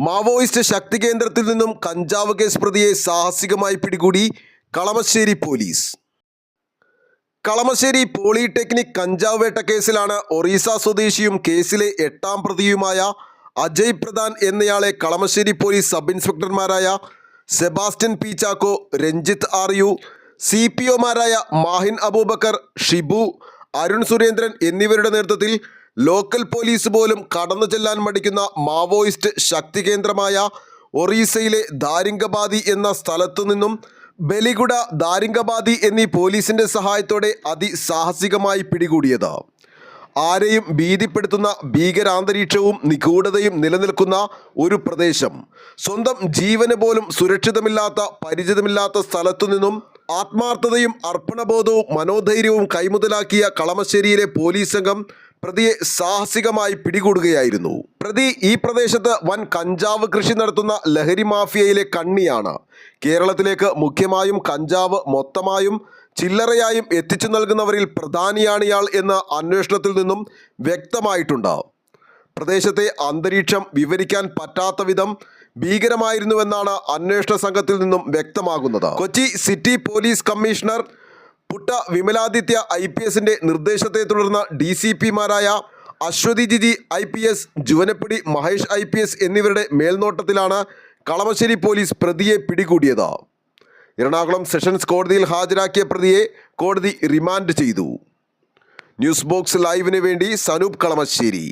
Maoist ശക്തി കേന്ദ്രത്തിൽ നിന്നും കഞ്ചാവ് കേസ് പ്രതിയെ സാഹസികമായി പിടികൂടി കളമശ്ശേരി പോലീസ്. കളമശ്ശേരി പോളിടെക്നിക് കഞ്ചാവ് വേട്ട കേസിലാണ് ഒറീസ സ്വദേശിയും കേസിലെ എട്ടാം പ്രതിയുമായ അജയ് പ്രധാൻ എന്നയാളെ Kalamassery police sub ഇൻസ്പെക്ടർമാരായ Sebastian P Chacko Ranjith R U C P ഒമാരായ Mahin Abubakar Shibu Arun Surendran എന്നിവരുടെ നേതൃത്വത്തിൽ ലോക്കൽ പോലീസ് പോലും കടന്നു ചെല്ലാൻ മടിക്കുന്ന മാവോയിസ്റ്റ് ശക്തി കേന്ദ്രമായ ഒറീസയിലെ ദാരിംഗബാദി എന്ന സ്ഥലത്തു നിന്നും ബലിഗുഡ ദാരിംഗബാദി എന്നീ പോലീസിന്റെ സഹായത്തോടെ അതിസാഹസികമായി പിടികൂടിയത്. ആരെയും ഭീതിപ്പെടുത്തുന്ന ഭീകരാന്തരീക്ഷവും നിഗൂഢതയും നിലനിൽക്കുന്ന ഒരു പ്രദേശം. സ്വന്തം ജീവന് പോലും സുരക്ഷിതമില്ലാത്ത പരിചിതമില്ലാത്ത സ്ഥലത്തു നിന്നും ആത്മാർത്ഥതയും അർപ്പണബോധവും മനോധൈര്യവും കൈമുതലാക്കിയ കളമശ്ശേരിയിലെ പോലീസ് സംഘം പ്രതിയെ സാഹസികമായി പിടികൂടുകയായിരുന്നു. പ്രതി ഈ പ്രദേശത്ത് വൻ കഞ്ചാവ് കൃഷി നടത്തുന്ന ലഹരി മാഫിയയിലെ കണ്ണിയാണ്. കേരളത്തിലേക്ക് മുഖ്യമായും കഞ്ചാവ് മൊത്തമായും ചില്ലറയായും എത്തിച്ചു നൽകുന്നവരിൽ പ്രധാനിയാണ് ഇയാൾ എന്ന് അന്വേഷണത്തിൽ നിന്നും വ്യക്തമായിട്ടുണ്ട്. പ്രദേശത്തെ അന്തരീക്ഷം വിവരിക്കാൻ പറ്റാത്ത വിധം ഭീകരമായിരുന്നുവെന്നാണ് അന്വേഷണ സംഘത്തിൽ നിന്നും വ്യക്തമാകുന്നത്. Kochi city police commissioner Putta Vimaladitya I P എസിന്റെ നിർദ്ദേശത്തെ തുടർന്ന് D C പിമാരായ Aswathy Jiji I P S Juvanapudi Mahesh I P S എന്നിവരുടെ മേൽനോട്ടത്തിലാണ് കളമശ്ശേരി പോലീസ് പ്രതിയെ പിടികൂടിയത്. എറണാകുളം സെഷൻസ് കോടതിയിൽ ഹാജരാക്കിയ പ്രതിയെ കോടതി റിമാൻഡ് ചെയ്തു. ന്യൂസ് ബോക്സ് ലൈവിന് വേണ്ടി സനൂപ് കളമശ്ശേരി.